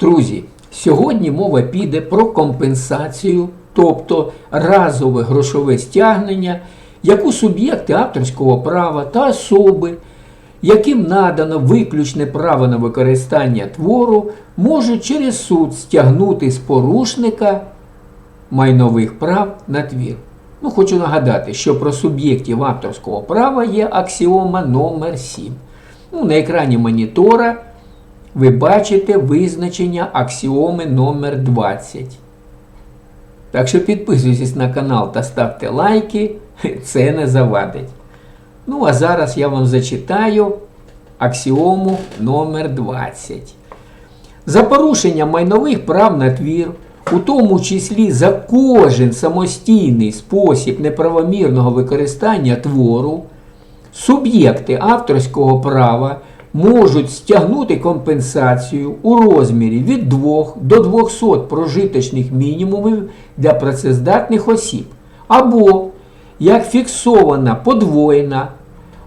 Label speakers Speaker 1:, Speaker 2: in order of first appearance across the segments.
Speaker 1: Друзі, сьогодні мова піде про компенсацію, тобто разове грошове стягнення, яку суб'єкти авторського права та особи, яким надано виключне право на використання твору, можуть через суд стягнути з порушника майнових прав на твір. Ну, хочу нагадати, що про суб'єктів авторського права є аксіома номер 7. Ну, на екрані монітора ви бачите визначення аксіоми номер 20. Так що підписуйтесь на канал та ставте лайки, це не завадить. Ну, а зараз я вам зачитаю аксіому номер 20. За порушення майнових прав на твір, у тому числі за кожен самостійний спосіб неправомірного використання твору, суб'єкти авторського права можуть стягнути компенсацію у розмірі від 2 до 200 прожиточних мінімумів для працездатних осіб, або як фіксована подвоєна,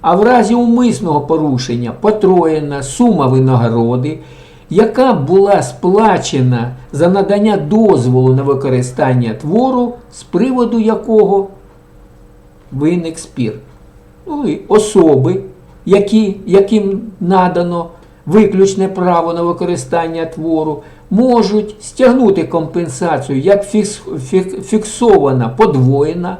Speaker 1: а в разі умисного порушення потроєна сума винагороди, яка була сплачена за надання дозволу на використання твору, з приводу якого виник спір. Ну і особи, які, яким надано виключне право на використання твору, можуть стягнути компенсацію як фікс, фік- фіксована подвоєна,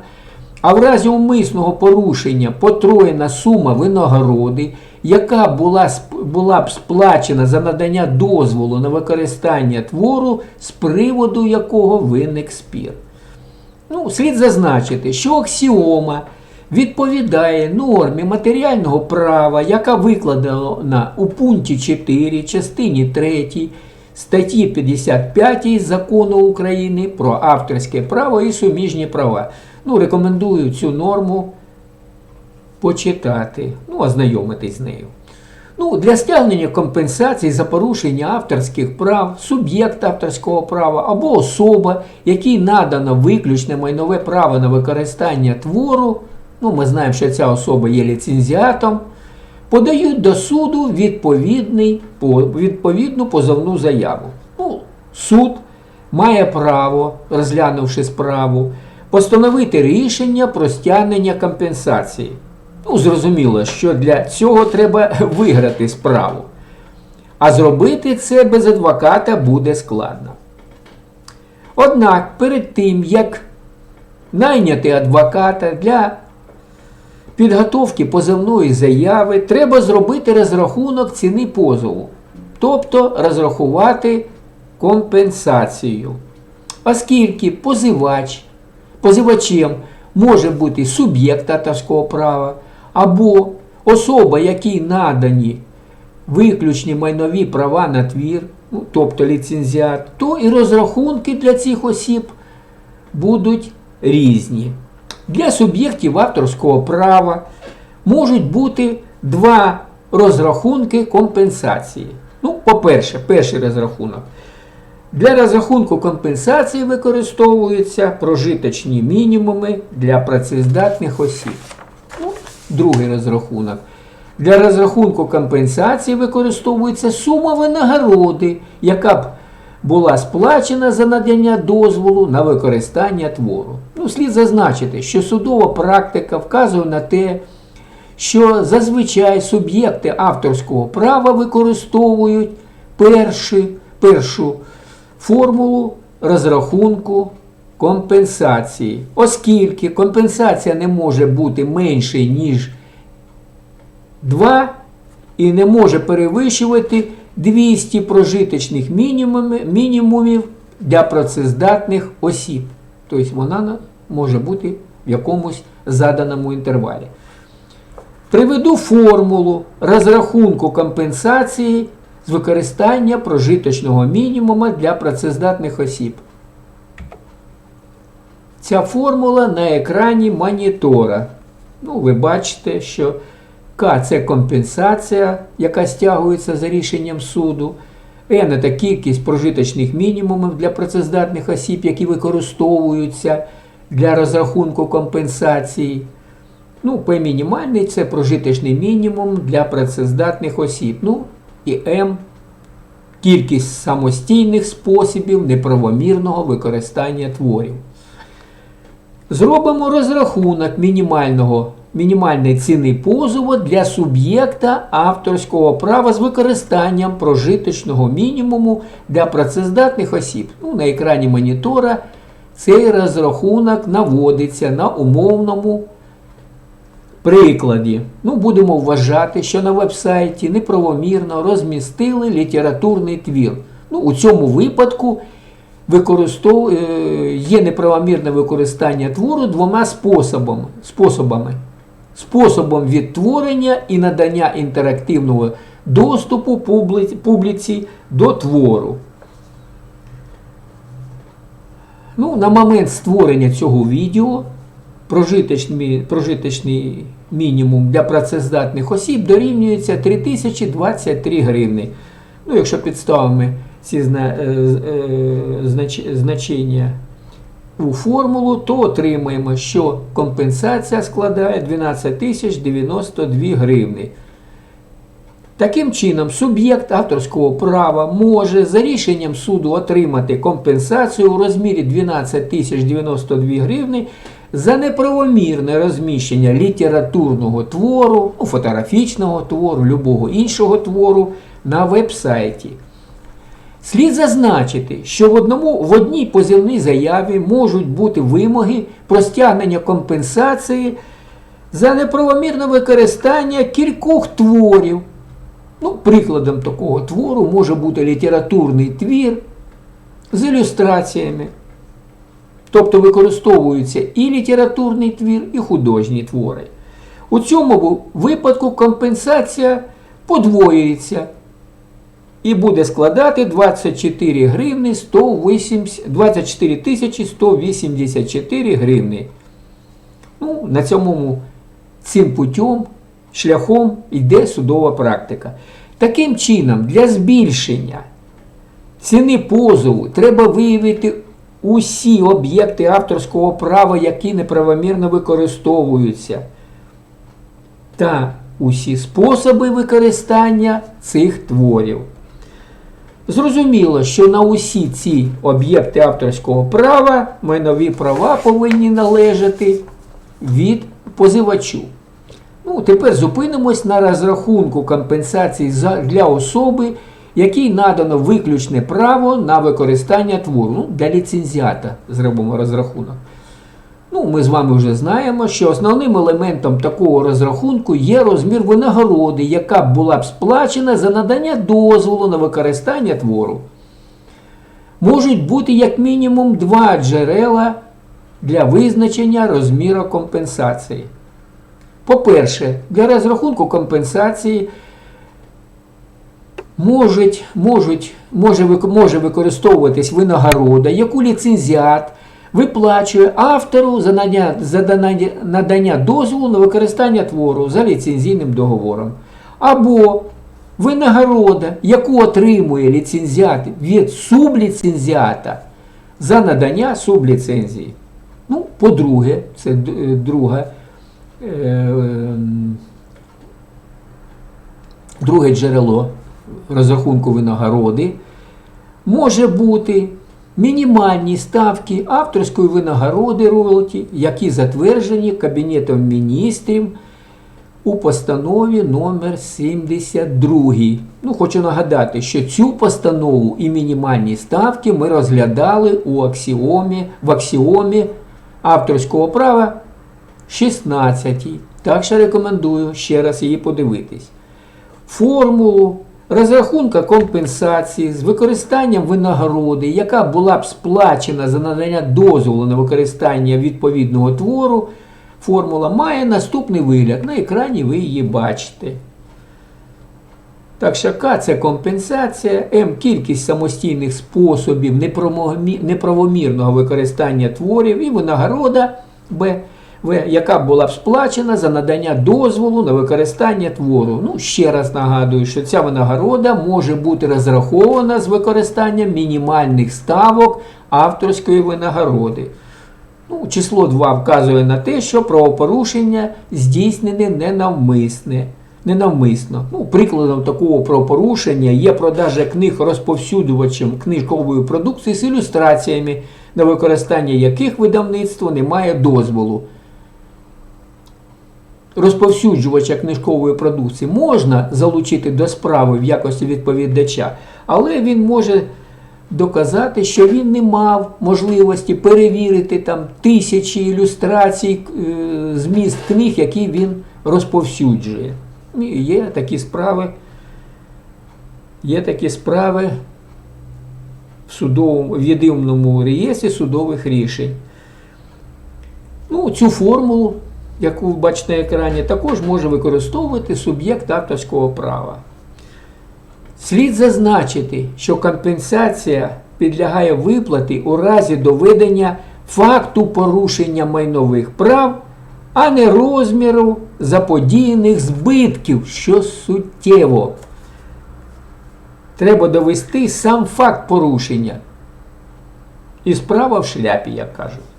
Speaker 1: а в разі умисного порушення потроєна сума винагороди, яка була, була б сплачена за надання дозволу на використання твору, з приводу якого виник спір. Ну, слід зазначити, що аксіома відповідає нормі матеріального права, яка викладена у пункті 4, частині 3 статті 55 Закону України про авторське право і суміжні права. Ну, рекомендую цю норму почитати, ну, ознайомитись з нею. Ну, для стягнення компенсацій за порушення авторських прав, суб'єкт авторського права або особа, якій надано виключне майнове право на використання твору, ну, ми знаємо, що ця особа є ліцензіатом, подають до суду відповідний, відповідну позовну заяву. Ну, суд має право, розглянувши справу, постановити рішення про стягнення компенсації. Ну, зрозуміло, що для цього треба виграти справу. А зробити це без адвоката буде складно. Однак, перед тим, як найняти адвоката для підготовки позовної заяви, треба зробити розрахунок ціни позову, тобто розрахувати компенсацію. Оскільки позивач, позивачем може бути суб'єкт авторського права або особа, якій надані виключні майнові права на твір, ну, тобто ліцензіат, то і розрахунки для цих осіб будуть різні. Для суб'єктів авторського права можуть бути два розрахунки компенсації. Ну, по-перше, перший розрахунок. Для розрахунку компенсації використовуються прожиточні мінімуми для працездатних осіб. Ну, другий розрахунок. Для розрахунку компенсації використовується сума винагороди, яка б була сплачена за надання дозволу на використання твору. Ну, слід зазначити, що судова практика вказує на те, що зазвичай суб'єкти авторського права використовують перші, першу формулу розрахунку компенсації, оскільки компенсація не може бути менше, ніж 2 і не може перевищувати 200 прожиточних мінімумів, для працездатних осіб. Тобто вона на- може бути в якомусь заданому інтервалі. Приведу формулу розрахунку компенсації з використання прожиточного мінімума для працездатних осіб. Ця формула на екрані монітора. Ну, ви бачите, що К це компенсація, яка стягується за рішенням суду. N – це кількість прожиточних мінімумів для працездатних осіб, які використовуються для розрахунку компенсації. Ну, П мінімальний це прожиточний мінімум для працездатних осіб. Ну, і М кількість самостійних способів неправомірного використання творів. Зробимо розрахунок мінімального, мінімальної ціни позову для суб'єкта авторського права з використанням прожиточного мінімуму для працездатних осіб. Ну, на екрані монітора цей розрахунок наводиться на умовному прикладі. Ну, будемо вважати, що на веб-сайті неправомірно розмістили літературний твір. Ну, у цьому випадку використов... е, є неправомірне використання твору двома способами. способами. Способом відтворення і надання інтерактивного доступу публіці до твору. Ну, на момент створення цього відео прожиточний, прожиточний мінімум для працездатних осіб дорівнюється 3023 гривни. Ну, якщо підставимо ці зна, е, е, знач, значення у формулу, то отримаємо, що компенсація складає 12 тисяч 92 гривни. Таким чином, суб'єкт авторського права може за рішенням суду отримати компенсацію у розмірі 12 тисяч 92 гривни за неправомірне розміщення літературного твору, ну, фотографічного твору, любого іншого твору на веб-сайті. Слід зазначити, що в, одному, в одній позивній заяві можуть бути вимоги про стягнення компенсації за неправомірне використання кількох творів. Ну, прикладом такого твору може бути літературний твір з ілюстраціями. Тобто використовуються і літературний твір, і художні твори. У цьому випадку компенсація подвоюється і буде складати 24 гривни 180, 24 тисячі 184 гривни. Ну, на цьому цим путем, шляхом йде судова практика. Таким чином, для збільшення ціни позову треба виявити усі об'єкти авторського права, які неправомірно використовуються, та усі способи використання цих творів. Зрозуміло, що на усі ці об'єкти авторського права майнові права повинні належати від позивачу. Ну, тепер зупинимось на розрахунку компенсації для особи, якій надано виключне право на використання твору. Ну, для ліцензіата зробимо розрахунок. Ну, ми з вами вже знаємо, що основним елементом такого розрахунку є розмір винагороди, яка була б сплачена за надання дозволу на використання твору. Можуть бути як мінімум два джерела для визначення розміру компенсації. По-перше, для розрахунку компенсації можуть, можуть, може, може використовуватись винагорода, яку ліцензіат виплачує автору за надання, за надання, дозволу на використання твору за ліцензійним договором. Або винагорода, яку отримує ліцензіат від субліцензіата за надання субліцензії. Ну, по-друге, це е, друга. Е, Друге джерело розрахунку винагороди може бути мінімальні ставки авторської винагороди роялті, які затверджені Кабінетом міністрів у постанові номер 72. Ну, хочу нагадати, що цю постанову і мінімальні ставки ми розглядали у аксіомі, в аксіомі авторського права 16. Так що рекомендую ще раз її подивитись. Формулу розрахунка компенсації з використанням винагороди, яка була б сплачена за надання дозволу на використання відповідного твору, формула має наступний вигляд. На екрані ви її бачите. Так що К це компенсація, М кількість самостійних способів неправомірного використання творів і винагорода Б, яка була б сплачена за надання дозволу на використання твору. Ну, ще раз нагадую, що ця винагорода може бути розрахована з використанням мінімальних ставок авторської винагороди. Ну, число 2 вказує на те, що правопорушення здійснене ненавмисне. ненавмисно. Ну, прикладом такого правопорушення є продажа книг розповсюдувачем книжкової продукції з ілюстраціями, на використання яких видавництво не має дозволу. Розповсюджувача книжкової продукції можна залучити до справи в якості відповідача, але він може доказати, що він не мав можливості перевірити там тисячі ілюстрацій, е, зміст книг, які він розповсюджує. І є такі справи, є такі справи в, судовому, в єдиному реєстрі судових рішень. Ну, цю формулу, яку ви бачите на екрані, також може використовувати суб'єкт авторського права. Слід зазначити, що компенсація підлягає виплаті у разі доведення факту порушення майнових прав, а не розміру заподіяних збитків, що суттєво. Треба довести сам факт порушення. І справа в шляпі, як кажуть.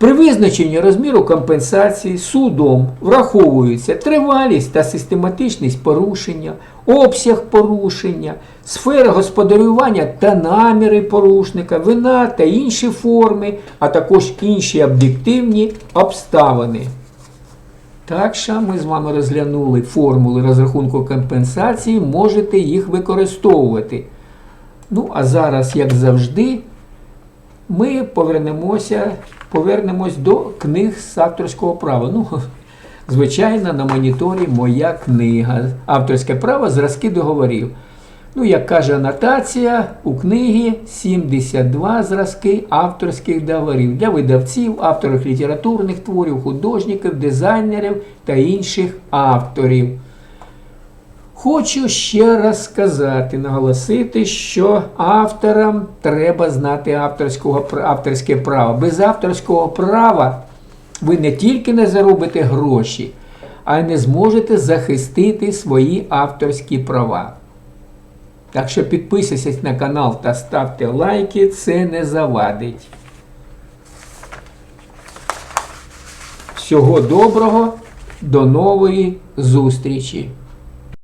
Speaker 1: При визначенні розміру компенсації судом враховується тривалість та систематичність порушення, обсяг порушення, сфера господарювання та наміри порушника, вина та інші форми, а також інші об'єктивні обставини. Так що ми з вами розглянули формули розрахунку компенсації, можете їх використовувати. Ну, а зараз, як завжди, ми повернемося, повернемось до книг з авторського права. Ну, звичайно, на моніторі моя книга. Авторське право, зразки договорів. Ну, як каже анотація, у книгі 72 зразки авторських договорів для видавців, авторів літературних творів, художників, дизайнерів та інших авторів. Хочу ще раз сказати, наголосити, що авторам треба знати авторського, авторське право. Без авторського права ви не тільки не заробите гроші, а й не зможете захистити свої авторські права. Так що підписуйтесь на канал та ставте лайки, це не завадить. Всього доброго, до нової зустрічі!